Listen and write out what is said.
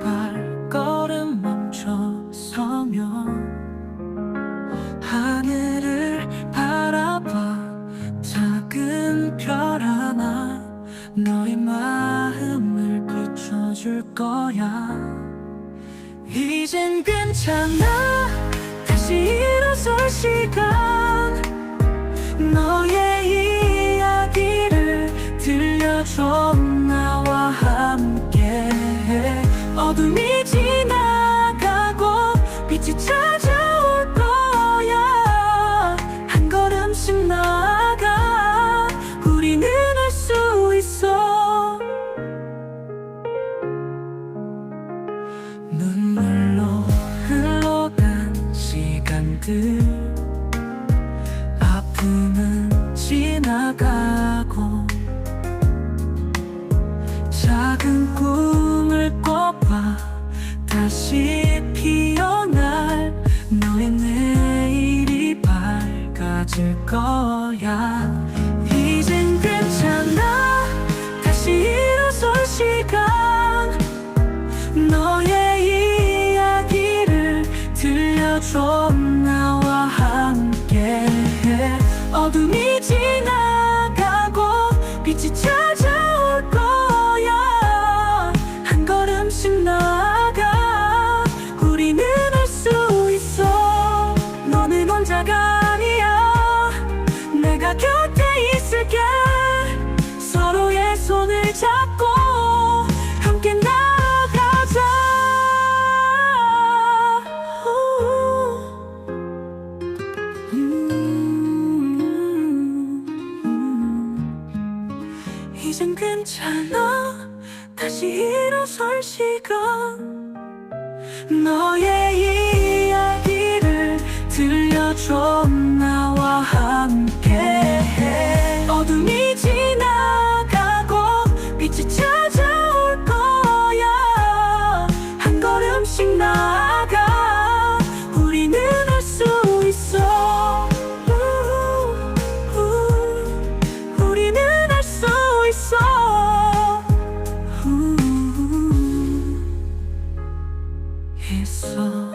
발걸음 멈춰서며 하늘을 바라봐. 작은 별 하나 너의 마음을 비춰줄 거야. 이젠 괜찮아. 다시 일어설 시간 시간들 아픔은 지나가고 작은 꿈을 꿔봐. 다시 피어날 너의 내일이 밝아질 거야. 이젠 괜찮아. 다시 일어설 시간. 너의 이야기를 들려줘 잡고 함께 나아가자. 음, 이젠 괜찮아. 다시 일어설 시간. 너의 이야기를 들려줘. 나와 함께 있어.